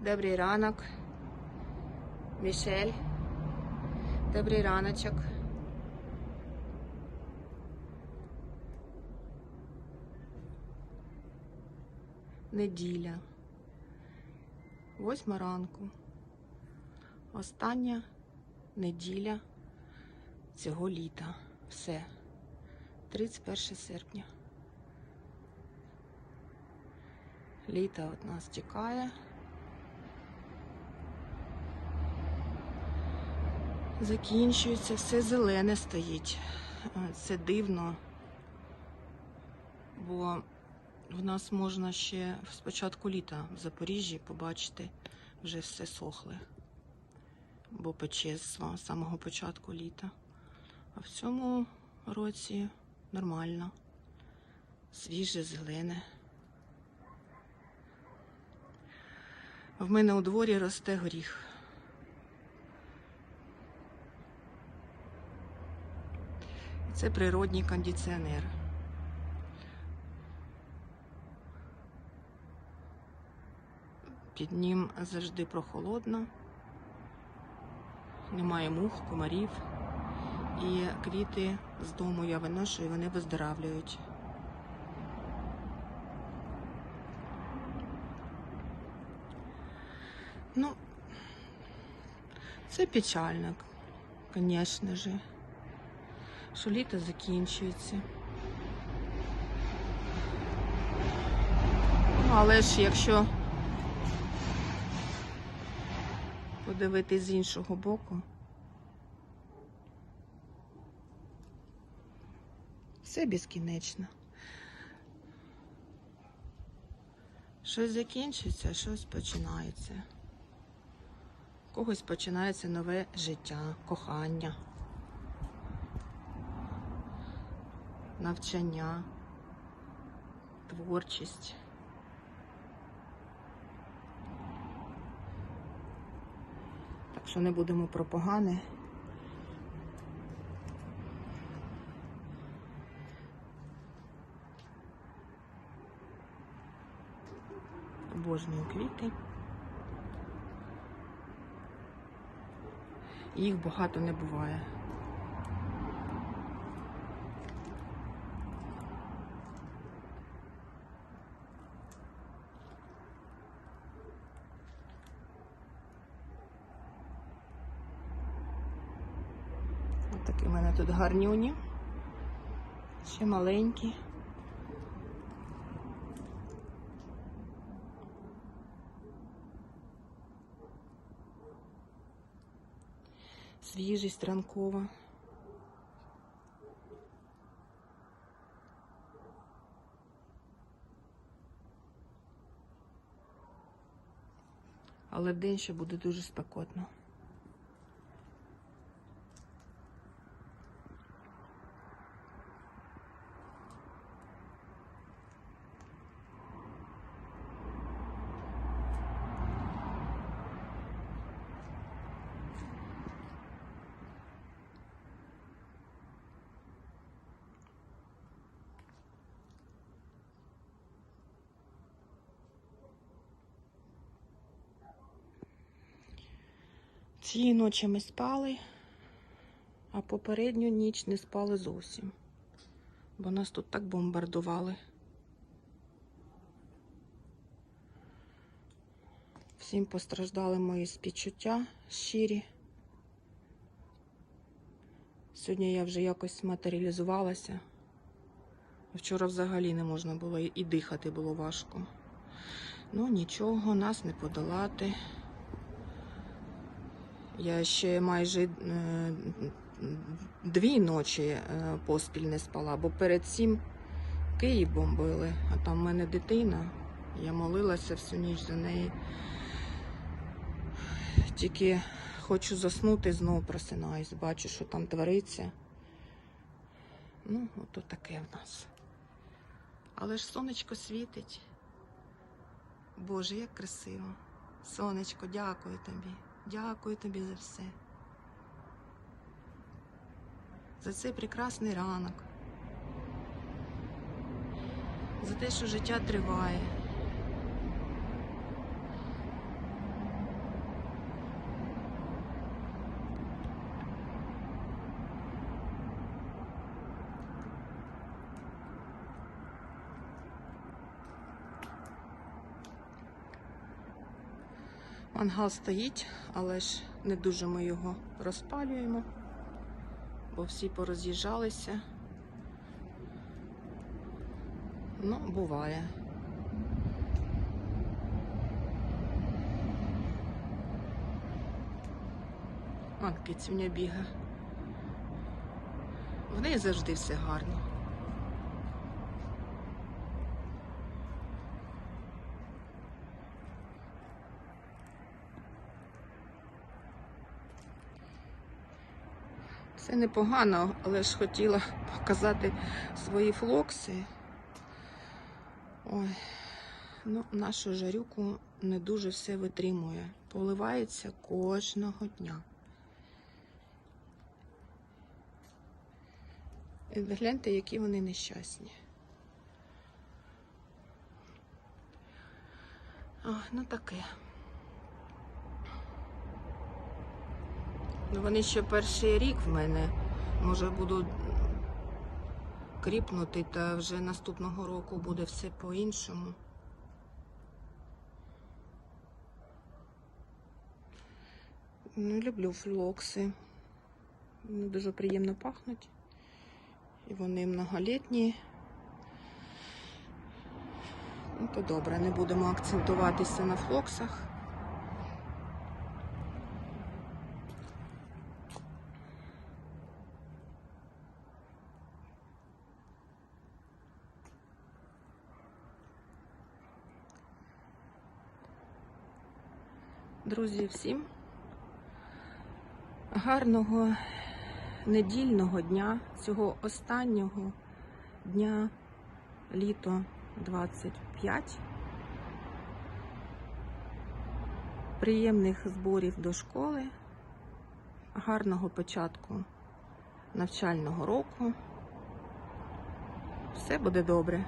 Добрий ранок. Мішель. Добрий раночок. Неділя. Восьма ранку. Остання неділя цього літа. Все. 31 серпня. Літо от нас тікає. Закінчується, все зелене стоїть. Е, Це дивно, бо в нас можна ще з початку літа в Запоріжжі побачити вже все сохле, бо пече з самого початку літа. А в цьому році нормально, свіже, зелене. В мене у дворі росте горіх. Це природній кондиціонер. Під ним завжди прохолодно, немає мух, комарів. І квіти з дому я виношу, і вони виздоравлюють. Ну, це печально, звісно же, що літо закінчується. Ну, але ж якщо подивитись з іншого боку, все безкінечно. Щось закінчиться, щось починається. У когось починається нове життя, кохання, навчання, творчість. Так що не будемо про погане. Обожнюю квіти. Їх багато не буває. Такі в мене тут гарнюні. Ще маленькі. Свіжість ранкова. Але вдень ще буде дуже спекотно. Цієї ночі ми спали, а попередню ніч не спали зовсім, бо нас тут так бомбардували. Всім постраждали мої співчуття щирі. Сьогодні я вже якось матеріалізувалася. Вчора взагалі не можна було і дихати було важко. Ну нічого, нас не подолати. Я ще майже е, дві ночі е, поспіль не спала, бо перед цим Київ бомбили, а там в мене дитина. Я молилася всю ніч за неї. Тільки хочу заснути, знову просинаюсь, бачу, що там твориться. Ну, ото таке в нас. Але ж сонечко світить. Боже, як красиво. Сонечко, дякую тобі. Дякую тобі за все. За цей прекрасний ранок. За те, що життя триває. Мангал стоїть, але ж не дуже ми його розпалюємо, бо всі пороз'їжджалися. Ну, буває. Он кицюня біга. В неї завжди все гарно. Це непогано, але ж хотіла показати свої флокси. Ой, ну, нашу жарюку не дуже все витримує. Поливається кожного дня. І гляньте, які вони нещасні. Ой, ну таке. Вони ще перший рік в мене. Може, буду кріпнути, та вже наступного року буде все по-іншому. Ну, люблю флокси. Вони дуже приємно пахнуть. І вони многолітні. Ну, то добре, не будемо акцентуватися на флоксах. Друзі, всім гарного недільного дня, цього останнього дня літо 25. Приємних зборів до школи, гарного початку навчального року. Все буде добре.